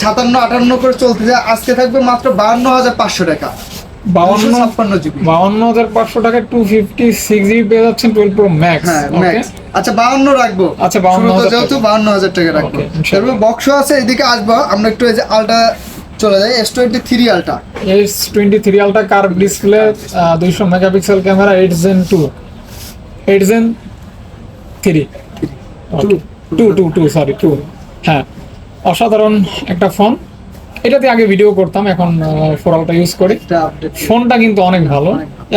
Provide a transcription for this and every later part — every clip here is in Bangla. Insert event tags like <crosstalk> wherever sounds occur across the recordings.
সাতান্ন আটান্ন করে চলতে যায় আজকে থাকবে মাত্র বাহান্ন হাজার পাঁচশো টাকা। বাউন্ন ছাপ্পান্ন জিবি। বাউন্ন হাজার পাঁচশো টাকা টু ফিফটি সিক্স জিবি পেয়ে যাচ্ছেন টুয়েলভ প্রো ম্যাক্স হ্যাঁ ম্যাক্স আচ্ছা বাহান্ন রাখব। আচ্ছা, 52,000 যেহেতু টাকা। হাজার টাকা রাখব। তারপরে বক্স আছে এদিকে আসব। আমরা একটু এই যে আলটা চলে যাই S twenty three ultra S twenty three ultra curve display দুইশো megapixel camera eight gen two eight gen three two two two sorry two হ্যাঁ। অসাধারণ একটা ফোন। এটাতে আগে ভিডিও করতাম এখন ফোরালটা ইউজ করি। ফোনটা কিন্তু অনেক ভালো।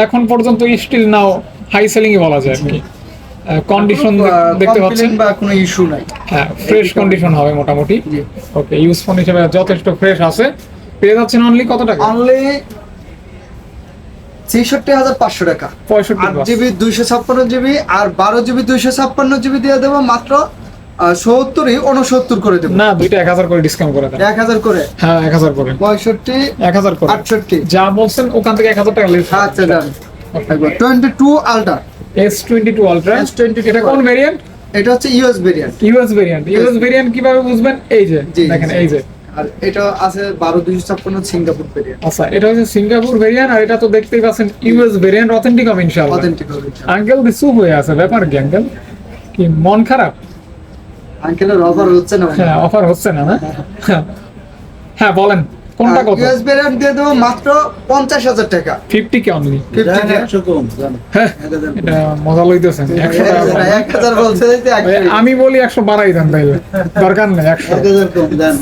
এখন পর্যন্ত স্টিল নাও হাই সেলিং এ বলা যায় আর কি। কন্ডিশন দেখতে পাচ্ছেন? বা কোনো ইস্যু নাই। হ্যাঁ ফ্রেশ কন্ডিশন হবে মোটামুটি। ওকে ইউজ ফোন হিসেবে যথেষ্ট ফ্রেশ আছে। পেয়ে যাচ্ছেন অনলি কত টাকা? অনলি ছেষট্টি হাজার পাঁচশো টাকা। পঁয়ষট্টি জিবি দুইশো ছাপ্পান্ন জিবি আর বারো জিবি দুইশো ছাপ্পান্ন জিবি দিয়ে দেবো মাত্র সত্তরই উনসত্তর করে দেবো। না দুইটা এক হাজার করে ডিসকাউন্ট করে দেন। এক হাজার করে? হ্যাঁ এক হাজার করে। পঁয়ষট্টি এক হাজার করে। আটষট্টি। যা বলছেন ওখান থেকে এক হাজার টাকা লিস আচ্ছা ডান twenty two ultra S twenty two ultra S22 এটা কোন ভেরিয়েন্ট এটা হচ্ছে US variant US variant US variant কীভাবে বুঝবেন? এই যে দেখেন এই যে। আর এটা আছে বারো দুইশো ছাপ্পান্ন সিঙ্গাপুর ভেরিয়েন্ট আচ্ছা এটা হচ্ছে সিঙ্গাপুর ভেরিয়েন্ট আর এটা তো দেখতেই পাচ্ছেন ইউএস ভেরিয়েন্ট অথেন্টিক হবে ইনশাআল্লাহ। অথেন্টিক হবে আঙ্কেল দিসু হয়ে আছে? ব্যাপার কি আঙ্কেল কি মন খারাপ? আঙ্কেলের অফার হচ্ছে না। হ্যাঁ অফার হচ্ছে না না? হ্যাঁ বলেন। কোনটা কত? দিয়ে দেবো মাত্র পঞ্চাশ হাজার টাকা। ফিফটি কে অনলি হ্যাঁ এটা মজা লইতেছেন একশো টাকা বলছে আমি বলি একশো বাড়াই দেন তাইলে দরকার নেই একশো। এক হাজার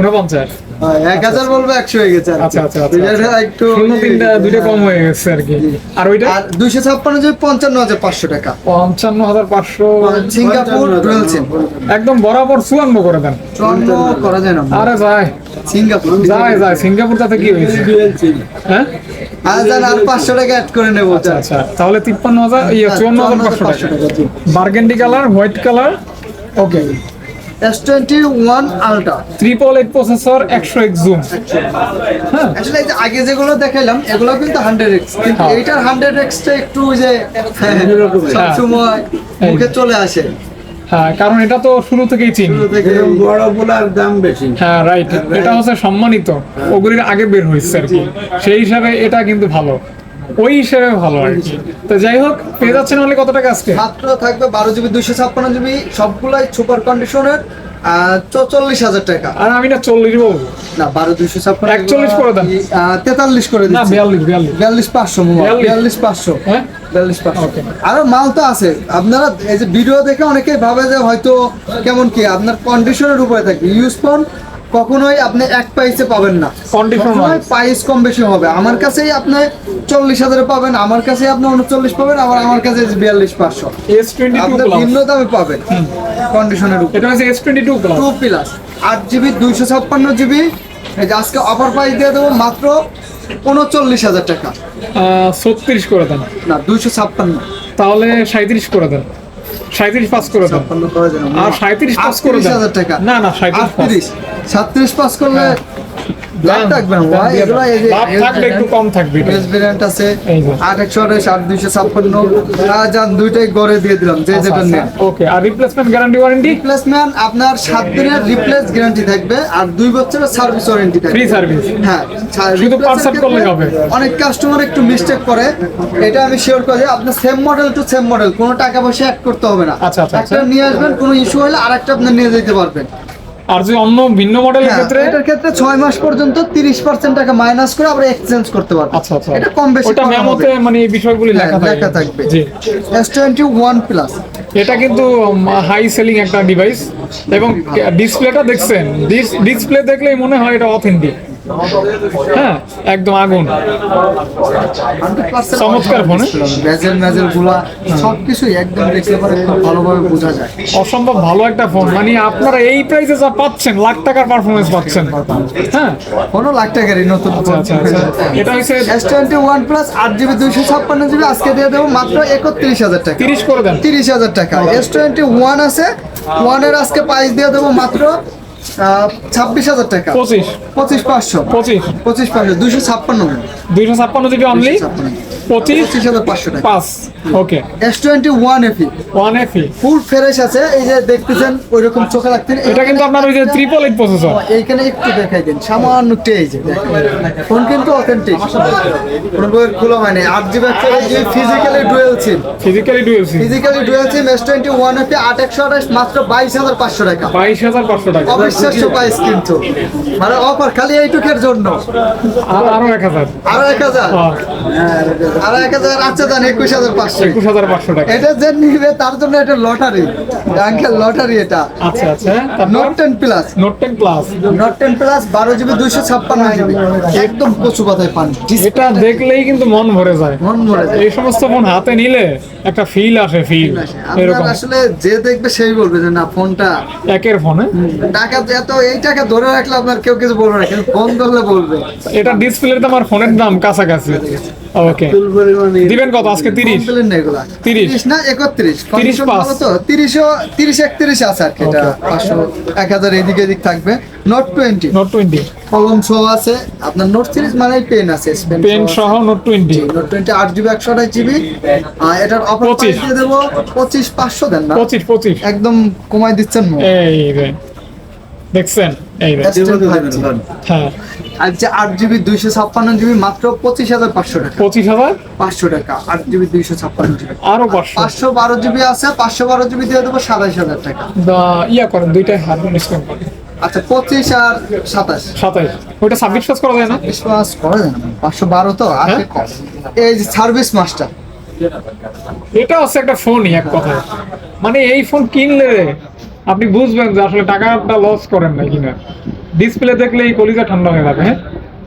উনপঞ্চাশ। হ্যাঁ, এক হাজার বলব একশো হয়ে গেছে আচ্ছা আচ্ছা আচ্ছা একটু শূন্য তিনটা দুইটা কম হয়ে গেছে আর কি। আর ওইটা? দুইশো ছাপ্পান্ন যে পঞ্চান্ন হাজার পাঁচশো টাকা। পঞ্চান্ন হাজার পাঁচশো। সিঙ্গাপুর একদম বরাবর চুয়ান্ন করে দেন। চুয়ান্ন করা যায় না। আরে যায়। সিঙ্গাপুর। যায় যায় সিঙ্গাপুর তাতে কি হয়েছে? হ্যাঁ? আর আর পাঁচশো টাকা অ্যাড করে নেব আচ্ছা তাহলে তিপ্পান্ন হাজার ইয়ে চুয়ান্ন হাজার পাঁচশো টাকা। Burgundy colour white colour okay. S twenty one ultra triple eight processor একশো এক জুম হ্যাঁ। আসলে আগে যেগুলো দেখাইলাম এগুলো কিন্তু হান্ড্রেড এক্স কিন্তু হ্যাঁ। এইটার হান্ড্রেড এক্সটা একটু ওই যে হ্যাঁ। সবসময় মুখে চলে আসে। হ্যাঁ কারণ এটা তো শুরু থেকেই চিনি। শুরু থেকে এরকম বড়গুলার দাম বেশি। হ্যাঁ রাইট এটা হচ্ছে সম্মানিত। ওগুলির আগে বের হয়েছে আর কি। সেই হিসাবে এটা কিন্তু ভালো। ওই হিসেবে ভালো আর কি। তো যাই হোক পেয়ে যাচ্ছেন অনলি কত টাকা আজকে? মাত্র থাকবে বারো জিবি দুইশো ছাপ্পান্ন জিবি সবগুলাই সুপার কন্ডিশনের চৌচল্লিশ হাজার টাকা। আর আমি না চল্লিশ বলব। না বারো দুইশো ছাপ্পান্ন 41 করে দেন। তেতাল্লিশ করে বিয়াল্লিশ বিয়াল্লিশ। বিয়াল্লিশ পাঁচশো বিয়াল্লিশ। পাঁচশো। হ্যাঁ? বিয়াল্লিশ পাঁচশো. আরও মাল তো আছে। আপনারা এই যে ভিডিও দেখে অনেকেই ভাবে যে হয়তো কেমন কি আপনার কন্ডিশনের উপরে থাকে ইউজ ফোন কখনোই আপনি এক প্রাইসে পাবেন না। প্রাইস কম বেশি হবে। আমার কাছেই আপনি চল্লিশ হাজারে পাবেন আমার কাছে আপনি উনচল্লিশ পাবেন আবার আমার কাছে বিয়াল্লিশ পাঁচশো। আপনি ভিন্ন দামে পাবেন। কন্ডিশনের উপর। এটা হচ্ছে S twenty two two plus আট জিবি দুইশো ছাপ্পান্ন জিবি আজকে অফার প্রাইস দিয়ে দেবো মাত্র উনচল্লিশ হাজার টাকা। ছত্রিশ করে দেন। না দুইশো ছাপ্পান্ন। তাহলে সাঁত্রিশ করে দেন। সাঁত্রিশ পাস করে না। আর সাঁত্রিশ পাস করে টাকা। না না সাঁত্রিশ পাস। আটত্রিশ সাতত্রিশ পাস করলে লাভ থাকবে এগুলো এই যে- লাভ থাকবে একটু কম থাকবে বেস ভেরিয়েন্ট আছে। এই যে। আট একশো আঠাশ আট দুইশো ছাপ্পান্ন। যান দুইটাই গড়ে দিয়ে দিলাম যে যেটা নেন ওকে আর রিপ্লেসমেন্ট গ্যারান্টি ওয়ারেন্টি রিপ্লেসমেন্ট আপনার সাত দিনের রিপ্লেস গ্যারান্টি থাকবে আর দুই বছরের সার্ভিস ওয়ারেন্টি থাকবে। ফ্রি সার্ভিস হ্যাঁ শুধু হবে। অনেক কাস্টমার একটু মিস্টেক করে এটা আমি শিওর করি আপনার same model to same model কোনো টাকা পয়সা অ্যাড করতে হবে না। আচ্ছা, আচ্ছা, একটা আচ্ছা। নিয়ে আসবেন কোনো ইস্যু হলে আরেকটা আপনি নিয়ে যেতে পারবেন। আর যদি অন্য ভিন্ন মডেলের হ্যাঁ, ক্ষেত্রে? এটার ক্ষেত্রে ছয় মাস পর্যন্ত তিরিশ পার্সেন্ট টাকা মাইনাস করে আবার এক্সচেঞ্জ করতে পারবে। আচ্ছা আচ্ছা। এটা কম বেশি ওটা মেমোতে মানে এই বিষয়গুলি লেখা লেখা লেখা থাকবে। থাকবে। জি। এস টোয়েন্টি ওয়ান প্লাস এটা কিন্তু হাই সেলিং একটা ডিভাইস এবং ডিসপ্লেটা দেখছেন। ডিসপ্লে দেখলেই মনে হয় এটা অথেন্টিক হ্যাঁ একদম আগুন। চমৎকার ফোন? ভেজেল মেজেলগুলা সবকিছুই একদম দেখলে পরে খুব ভালোভাবে বোঝা যায়। অসম্ভব ভালো একটা ফোন। মানে আপনারা এই প্রাইসে যা পাচ্ছেন লাখ টাকার পারফরমেন্স পাচ্ছেন। হ্যাঁ? কোনো লাখ টাকারই নতুন আচ্ছা আচ্ছা আচ্ছা। এটা হচ্ছে এস টোয়েন্টি ওয়ান প্লাস আট জিবি দুইশো ছাপ্পান্ন জিবি আজকে দিয়ে দেবো মাত্র একত্রিশ হাজার টাকা। তিরিশ করে দেন। তিরিশ হাজার টাকা। এস টোয়েন্টি ওয়ান আছে ওয়ানের আজকে প্রাইস দিয়ে দেবো মাত্র ছাব্বিশ হাজার টাকা। পঁচিশ। পঁচিশ পাঁচশো। পঁচিশ। পঁচিশ পাঁচশো দুইশো ছাপ্পান্ন। দুইশো ছাপ্পান্ন জিবি অনলি পঁচিশ? হাজার পাঁচশো টাকা। পাঁচ okay. S twenty one এফি one এফি full fresh আছে এই যে দেখতেছেন ওই রকম চোখে লাগতেন এটা কিন্তু আপনার ওই যে ট্রিপল এইট প্রসেসর এইখানে একটু দেখাই দিন সামান্য টেজ ফোন কিন্তু অথেন্টিক কোনো বইয়ের খোলা হয়নি আট GB physically dual SIM physically dual SIM physically dual SIM S twenty one FE আট একশো আঠাশ মাত্র বাইশ হাজার পাঁচশো টাকা। বাইশ হাজার পাঁচশো টাকা। অবিশ্বাস্য প্রাইস কিন্তু। মানে অফার খালি এইটুকের জন্য। আর আরও এক হাজার। আরও এক হাজার? হ্যাঁ, আরও এক হাজার আচ্ছা একুশ হাজার পাঁচশো। একুশ হাজার পাঁচশো টাকা। এটা যে নিবে তার জন্য এটা লটারি। আঙ্কেল লটারি এটা। আচ্ছা আচ্ছা। Note ten plus note ten plus note ten plus বারো জিবি দুইশো ছাপ্পান্ন জিবি একদম কচু পাতায় পান। এটা দেখলেই কিন্তু মন ভরে যায়। মন মরে যায়। এই সমস্ত ফোন হাতে নিলে একটা ফিল আসে ফিল এরকম। আসলে যে দেখবে সেই বলবে যে না ফোনটা একের ফোনে? টাকা এত এই টাকা ধরে রাখলে আপনার কেউ কিছু বলবে না কিন্তু ফোন ধরলে বলবে। এটা ডিসপ্লে তো আমার ফোনের দাম কাছাকাছি। ওকে দিবেন কত? আজকে তিরিশ। কমপ্লেন না এগুলা। 30 না একত্রিশ? 30 পাস। তো? তিরিশও তিরিশ একত্রিশ আছে আর কি। এটা এদিকে এদিক থাকবে। নোট টোয়েন্টি নোট টোয়েন্টি কলম সহ আছে। আপনার নোট সিরিজ মানে পেন আছে পেন সহ নোট টোয়েন্টি নোট টোয়েন্টি আট জিবি একশো আঠাশ জিবি এটার অফার দিয়ে দেবো পঁচিশ পাঁচশো দেন না। একদম কমাই দিচ্ছেন এই দেখছেন? এই হ্যাঁ। আর যে আট জিবি দুইশো ছাপ্পান্ন জিবি মাত্র পঁচিশ হাজার পাঁচশো টাকা। পঁচিশ হাজার? পাঁচশো টাকা আট জিবি দুইশো ছাপ্পান্ন জিবি। আরও পাঁচশো। পাঁচশো বারো জিবি আছে পাঁচশো বারো জিবি দিয়ে দেবো সাতাইশ হাজার টাকা। ইয়া করেন দুইটাই হাত ডিসকাউন্ট করেন। আচ্ছা পঁচিশ আর সাতাশ। ছাব্বিশ পাস করা যায় না? বিশ্বাস করা যায় না। পাঁচশো বারো তো আছে হ্যাঁ? এই যে সার্ভিস মাস্টার। এটা হচ্ছে একটা ফোনই এক কথায়। মানে এই ফোন কিনলে আপনি বুঝবেন যে আসলে টাকাটা লস করেন না কিনা। ডিসপ্লে দেখলে এই কলিজা ঠান্ডা হয়ে যাবে হ্যাঁ?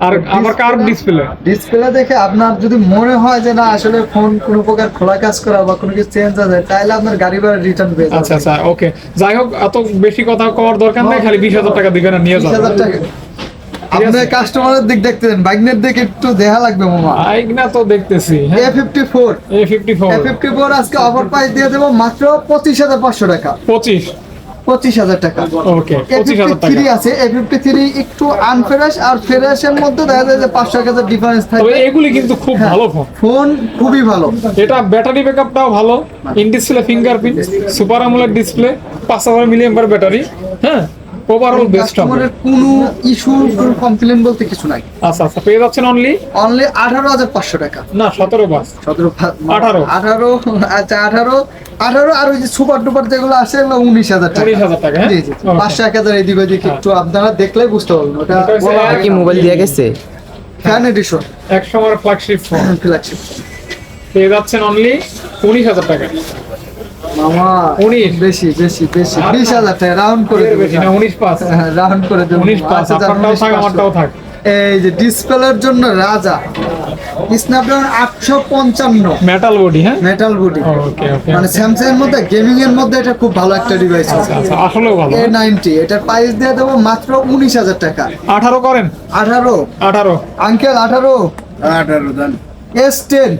আর আমার কার ডিসপ্লে ডিসপ্লে দেখে আপনার যদি মনে হয় যে না আসলে ফোন কোনো প্রকার খোলা কাজ করা বা কোনো কিছু চেঞ্জ আছে তাহলে আপনার গাড়ি ভাড়া রিটার্ন পেয়ে আচ্ছা আচ্ছা ওকে যাই হোক এত বেশি কথা কওয়ার দরকার নেই খালি বিশ হাজার টাকা দিবেন আর নিয়ে বিশ যাবেন। হাজার টাকা আপনার কাস্টমারের দিক দেখতেছেন বাইকনের দিক একটু দেখা লাগবে মামা। বাইক না তো দেখতেছি A fifty four A fifty four A fifty four আজকে অফার প্রাইস দিয়ে দেবো মাত্র পঁচিশ হাজার পাঁচশো টাকা। পঁচিশ। পঁচিশ হাজার টাকা। থ্রি আছে এ ফিফটি থ্রি একটু আনফ্রেশ আর ফ্রেশের মধ্যে দেখা যায় যে পাঁচশো এক হাজার ডিফারেন্স থাকে এগুলি কিন্তু খুব হ্যাঁ। ভালো ফোন ফোন খুবই ভালো। এটা ব্যাটারি ব্যাকআপটাও ভালো। In display fingerprint super AMOLED display পাঁচ হাজার মিলিয়াম্পার ব্যাটারি হ্যাঁ? ওভারঅল বেস্ট হবে। কাস্টমারের কোনো ইস্যু কোনো কমপ্লেন বলতে কিছু নাই। আচ্ছা আচ্ছা পেয়ে যাচ্ছেন অনলি অনলি আঠারো হাজার পাঁচশো টাকা। না সতেরো বাস। সতেরো আঠারো। আঠারো আচ্ছা আঠারো। আঠারো আর ওই যে সুপার টুপার যেগুলো আছে এগুলো উনিশ হাজার টাকা। 19,000 টাকা, হ্যাঁ? জি জি Okay. পাঁচশো এক হাজার এদিক ওদিক একটু আপনারা দেখলেই বুঝতে পারবেন। ওটা কি মোবাইল দিয়ে গেছে? ফ্যান এডিশন এক সময় ফ্ল্যাগশিপ ফোন ফ্ল্যাগশিপ পেয়ে যাচ্ছেন অনলি উনিশ হাজার টাকা। মামা উনিশ। বেশি বেশি বেশি। বিশ হাজার টাকা রাউন্ড করে এর দেবো। বেশি না উনিশ পাস। রাউন্ড করে দেবো। উনিশ পাস আচ্ছা, যান, আপনারটাও 19 থাক পাঁচশো। আমারটাও থাক। এই যে ডিসপ্লের জন্য রাজা স্ন্যাপড্রাগন আটশো পঞ্চান্ন। মেটাল বডি হ্যাঁ? মেটাল বডি ওকে ওকে মানে স্যামসাং এর মধ্যে গেমিং এর মধ্যে এটা খুব ভালো একটা ডিভাইস আছে। আচ্ছা ভালো এ নাইনটি এটার প্রাইস দিয়ে দেবো মাত্র উনিশ হাজার টাকা। আঠারো করেন? আঠারো। আঠারো। আঙ্কেল আঠারো? আঠারো দান S ten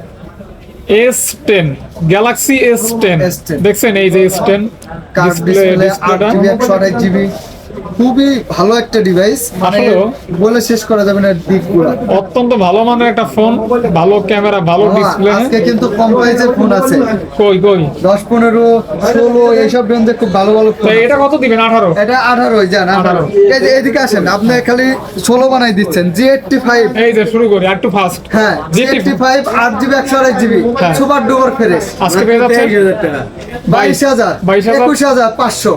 S ten Galaxy S ten দেখছেন এই যে এস টেন ডিসপ্লে ডিসপ্লেটা একশো জিবি খুবই ভালো একটা ডিভাইস বলে শেষ করা যাবে না দিকগুলো অত্যন্ত ভালো মানের একটা ফোন ভালো ক্যামেরা ভালো ডিসপ্লে আজকে কিন্তু কম প্রাইসের ফোন আছে। কই কই? দশ পনেরো ষোলো এইসব রেঞ্জে খুব ভালো ভালো ফোন এটা কত দিবেন? আঠারো? এটা আঠারো যান আঠারো। 18 এই যে এদিকে আসেন আপনি খালি ষোলো বানাই দিচ্ছেন জি এইটটি ফাইভ এই যে শুরু করি একটু ফাস্ট হ্যাঁ জি এইটটি ফাইভ আট জিবি একশো আড়াই জিবি হ্যাঁ। সুপার ডুবার ফেরেস আজকে পেয়ে যাচ্ছেন? তেইশ হাজার টাকা। বাইশ হাজার 22,000 একুশ হাজার পাঁচশো।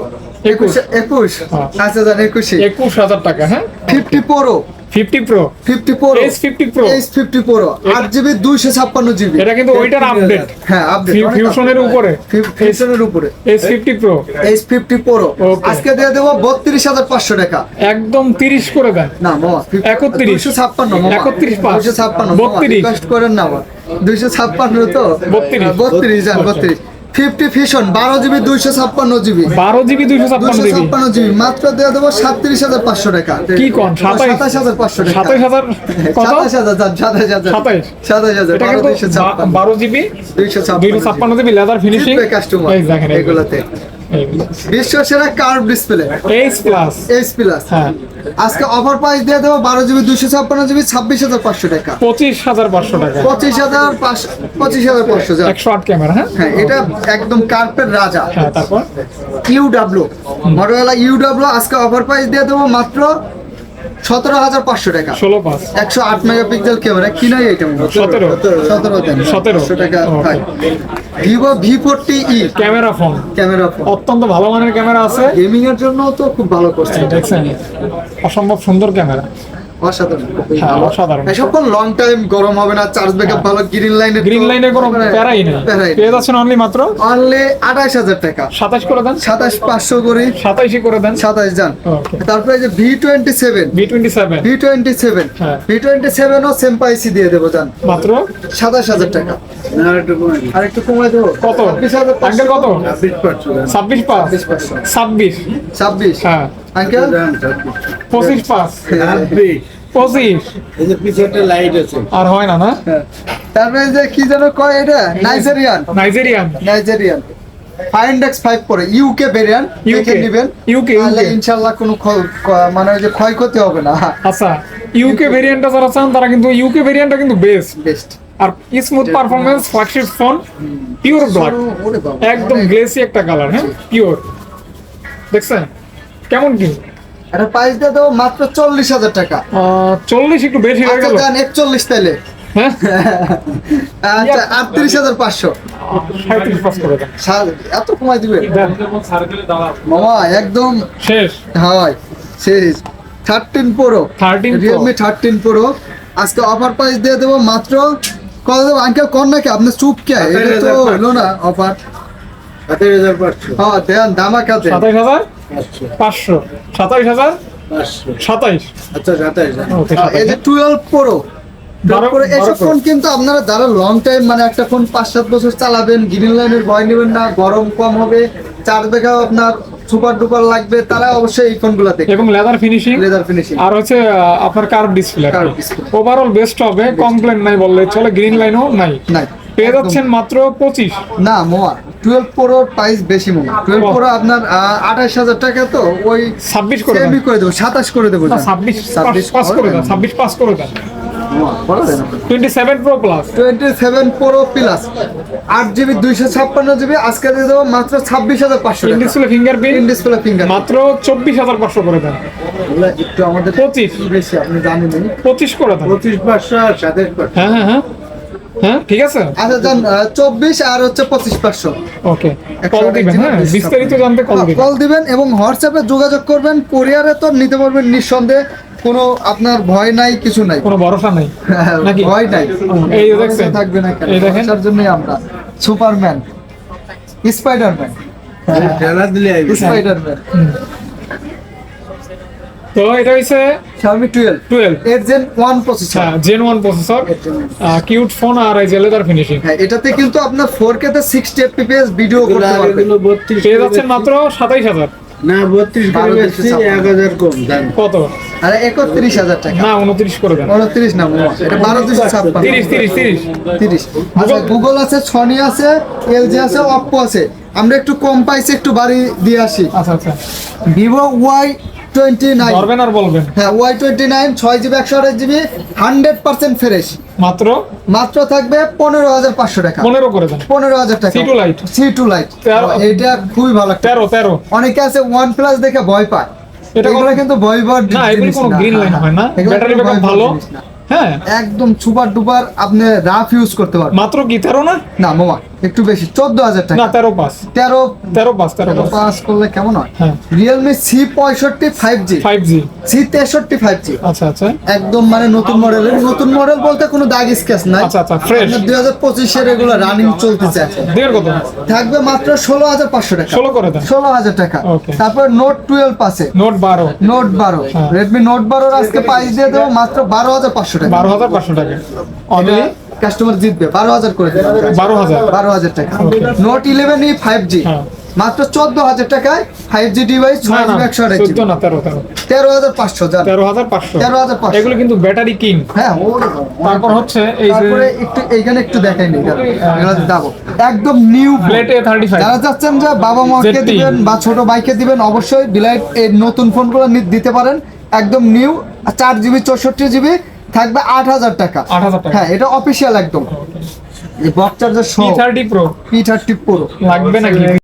একুশ। একুশ। হ্যাঁ। আচ্ছা যান একুশে। একুশ হাজার টাকা হ্যাঁ? Fifty pro fifty pro fifty pro S fifty pro H fifty pro আট জিবি দুইশো ছাপ্পান্ন জিবি। এটা কিন্তু ওইটার আপডেট হ্যাঁ আপডেট ফিউশনের উপরে। ফিউশনের উপরে। S fifty pro H fifty pro আজকে দিয়ে দেবো বত্রিশ হাজার পাঁচশো টাকা। একদম তিরিশ করে দেন। না মামা একত্রিশ। দুইশো ছাপ্পান্ন একত্রিশ পাঁচ। দুইশো ছাপ্পান্ন বত্রিশ। করেন না আবার দুইশো ছাপ্পান্ন তো? বত্রিশ। বত্রিশ যান বত্রিশ। ফিফটি ফিশন বারো জিবি দুইশো ছাপ্পান্ন জিবি। বারো জিবি দুইশো ছাপ্পান্ন জিবি। মাত্র দিয়ে দেবো সাতত্রিশ হাজার পাঁচশো টাকা। কি কন? সাতাশ হাজার পাঁচশো টাকা। সাতাইশ হাজার <laughs> সাতাশ হাজার সাতাশ হাজার। সাতাশ হাজার বারো দুইশো ছাপ্পান্ন। বারো জিবি দুইশো ছাপ্পান্ন জিবি লেদার ফিনিশিং কাস্টমার এগুলোতে। বিশ্ব curve display H plus H plus হ্যাঁ। আজকে অফার প্রাইস দিয়ে দেবো বারো জিবি দুশো ছাপ্পান্ন জিবি ছাব্বিশ হাজার পাঁচশো টাকা। পঁচিশ হাজার পাঁচশো টাকা। পঁচিশ হাজার পাঁচশো পঁচিশ হাজার পাঁচশো। একশো আট ক্যামেরা হ্যাঁ? হ্যাঁ এটা একদম কার্পের রাজা। তারপর? ইউডাব্লিউ মডেলা ইউডাব্লিউ আজকে অফার প্রাইস দিয়ে দেবো মাত্র সতেরো হাজার পাঁচশো টাকা। ষোলো পাঁচ। একশো আট মেগাপিক্সেল ক্যামেরা। কিনাই এটা সতেরো। সতেরো। টাকা. Vivo V forty E. Camera phone. Camera অত্যন্ত ভালো মানের ক্যামেরা আছে। গেমিং এর জন্য তো খুব ভালো করছে। দেখছেন? অসম্ভব সুন্দর ক্যামেরা। অসাধারণ। হ্যাঁ, ভালো। অসাধারণ। এসব লং টাইম গরম হবে না চার্জ ব্যাকআপ ভালো গ্রিন লাইনে গ্রিন লাইনে কোনো প্যারাই নেই পেয়ে যাচ্ছেন অনলি মাত্র? অনলি আঠাশ হাজার টাকা। সাতাশ করে দেন। সাতাশ পাঁচশো করে। সাতাইশই করে দেন। সাতাশ যান। তারপরে যে V twenty seven B twenty seven V twenty seven হ্যাঁ। ভি টোয়েন্টি সেভেন ও সেম পাইসি দিয়ে দেবো যান। মাত্র? সাতাশ হাজার টাকা। আর একটু কমাই দেবো? কত? ছাব্বিশ হাজার আঙ্কেল কত? ছাব্বিশ পাঁচশো। দেন। ছাব্বিশ পাঁচ? ছাব্বিশ পাঁচশো। ছাব্বিশ। ছাব্বিশ। হ্যাঁ। আঙ্কেল? পঁচিশ পাঁচ। পঁচিশ। এই যে পিছে একটা লাইট আছে। আর হয় না না? হ্যাঁ। তারপরে যে কি যেন কয় এটা? Nigerian Nigerian Nigerian Find X five পরে। ইউকে ভেরিয়েন্ট নেবেন। তাহলে কোনো মানে ওই যে ক্ষয়ক্ষতি হবে না। আচ্ছা ইউকে ভেরিয়েন্টটা যারা চান তারা কিন্তু ইউকে ভেরিয়েন্টটা কিন্তু বেস্ট বেস্ট আর smooth performance flagship phone pure black একদম গ্লেসি একটা কালার হ্যাঁ? পিওর দেখছেন? কেমন কি? এটা প্রাইস দিয়ে দেবো মাত্র চল্লিশ হাজার টাকা। চল্লিশ একটু বেশি হয়ে আচ্ছা গেল? একচল্লিশ তাইলে। হ্যাঁ? আচ্ছা আটত্রিশ হাজার পাঁচশো। এত কমাই দিবে? মামা একদম শেষ। হয় শেষ। Thirteen pro Realme thirteen pro আজকে অফার প্রাইস দিয়ে দেবো মাত্র কত দেবো? আঙ্কেল কর নাকি? আপনার চুপ কে? এটা তো হলো না অফার সাতাশ হাজার পাঁচশো। হ্যাঁ দেন। সাতাইশ হাজার? পাঁচশো। সাতাইশ হাজার? সাতাইশ। আচ্ছা হ্যাঁ, এই যে টুয়েলভ প্রো বারো- এসব ফোন কিন্তু আপনারা যারা লং টাইম মানে একটা ফোন পাঁচ সাত বছর চালাবেন গ্রিন লাইনের ভয় নেবেন না গরম কম হবে ব্যাকআপ আপনার সুপার ডুপার লাগবে তারা অবশ্যই এই এবং লেদার ফিনিশিং লেদার ফিনিশিং আর হচ্ছে আপনার কার্ভ ডিসপ্লে ওভারঅল বেস্ট হবে কমপ্লেন নাই বললে চলে গ্রিন লাইনও নাই। নাই। পেয়ে যাচ্ছেন মাত্র পঁচিশ। না মোয়া। টুয়েলভ প্রো প্রাইস বেশি মোয়া। টুয়েলভ প্রো আপনার আঠাশ হাজার টাকা তো ওই ছাব্বিশ করে সেমি করে দেবো সাতাশ করে দেবো ছাব্বিশ ছাব্বিশ পাস করে দেন ছাব্বিশ পাস করে দেন। Twenty seven pro plus twenty seven pro plus আট জিবি দুইশো ছাপ্পান্ন জিবি আজকে দিয়ে দেবো মাত্র ছাব্বিশ হাজার পাঁচশো ডিসপ্লে ডিসপ্লে ফিঙ্গার মাত্র চব্বিশ হাজার পাঁচশো করে দেন। একটু আমাদের পঁচিশ। বেশি আপনি জানেন পঁচিশ করে দেন। পঁচিশ পাঁচশো সাতাশ পাঁচশো। হ্যাঁ হ্যাঁ। হ্যাঁ? হ্যাঁ ঠিক আছে? আচ্ছা যান চব্বিশ আর হচ্ছে পঁচিশ পাঁচশো। ওকে কল দিবেন হ্যাঁ বিস্তারিত জানতে কল দিবেন। কল দিবেন এবং হোয়াটসঅ্যাপে যোগাযোগ করবেন কোরিয়ারে তো নিতে পারবেন নিঃসন্দেহে কোনো আপনার ভয় নাই কিছু নাই। কোনো ভরসা নাই? নাকি? ভয় নাই। এই যে দেখছেন? থাকবে না এই দেখেন। ভরসার জন্যই আমরা। Superman Spiderman. স্পাইডারম্যান। তো এটা হচ্ছে Xiaomi 12 টুয়েলভ এর জেন 1 প্রসেসর হ্যাঁ gen one processor cute phone আর এই যে লেদার ফিনিশিং হ্যাঁ এটাতে কিন্তু আপনার 4K তে 60 fps ভিডিও করতে পারবেন পেয়ে যাচ্ছেন মাত্র সাতাইশ হাজার। না বত্রিশ করে বারো বেচছি দুশো এক হাজার কম দাম কত? আরে 31000 টাকা। না উনত্রিশ করে দেন। 29 না এটা 12256 তিরিশ তিরিশ তিরিশ। 30 আচ্ছা গুগল আছে সনি আছে এলজি আছে অপ্পো আছে। আমরা একটু কম পাইছি একটু বাড়ি দিয়ে আসি। আচ্ছা আচ্ছা। ভিভো ওয়াই টোয়েন্টি নাইন ধরবেন আর বলবেন। হ্যাঁ ওয়াই টোয়েন্টি নাইন ছয় জিবি একশো আঠাশ জিবি হান্ড্রেড পার্সেন্ট ফ্রেশ মাত্র? মাত্র থাকবে পনেরো হাজার পাঁচশো টাকা। পনেরো করে দেন। পনেরো হাজার টাকা। C2 Lite। C two light এটা খুবই ভালো একটা তেরো তেরো। অনেকে আছে ওয়ান প্লাস দেখে ভয় পায়। এটা কিন্তু ভয় পাওয়ার না এগুলি কোনো গ্রিন লাইন হ্যাঁ, না। ব্যাটারি ব্যাকআপ ভালো। হ্যাঁ। একদম সুপার ডুপার আপনি রাফ ইউজ করতে পারবেন। মাত্র কি তেরো না? না মামা একটু বেশি চোদ্দ হাজার না টাকা তেরো পাস তেরো? তেরো পাস তেরো পাস করলে কেমন হয়? হ্যাঁ। রিয়েলমি সি পঁয়ষট্টি five G five G C তেষট্টি ফাইভ জি আচ্ছা আচ্ছা। একদম মানে নতুন মডেলের নতুন মডেল বলতে কোনো দাগ স্কেচ নাই। আচ্ছা, আচ্ছা, fresh। দুই হাজার পঁচিশের এগুলো রানিং চলতেছে এখন। থাকবে মাত্র ষোলো হাজার পাঁচশো টাকা। ষোলো করে ষোলো হাজার টাকা. তারপর নোট টুয়েলভ আছে। নোট বারো। নোট বারো। হ্যাঁ। রেডমি নোট বারোর আজকে প্রাইস দিয়ে দেবো মাত্র বারো হাজার পাঁচশো টাকা। বারো হাজার পাঁচশো টাকা। কাস্টমার জিতবে বারো হাজার করে বারো হাজার। বারো হাজার টাকা। Note eleven E five G হ্যাঁ। মাত্র চোদ্দ হাজার টাকায় ফাইভ জি ডিভাইস ছয় জিবি একশো না তেরো তেরো। তেরো হাজার পাঁচশো যান তেরো হাজার পাঁচশো। এগুলো কিন্তু ব্যাটারি কিং হ্যাঁ তারপর হচ্ছে এই তারপরে একটু এইখানে একটু দেখাই নি যাব একদম new plate A thirty five যারা চাচ্ছেন যে বাবা মাকে দিবেন বা ছোট বাইকে দিবেন অবশ্যই ডিলাইট এই নতুন ফোনগুলো দিতে পারেন। একদম নিউ চার জিবি চৌষট্টি জিবি থাকবে আট হাজার টাকা। হ্যাঁ এটা অফিসিয়াল একদম। বক চার্জার পি সহ thirty pro P thirty pro লাগবে নাকি?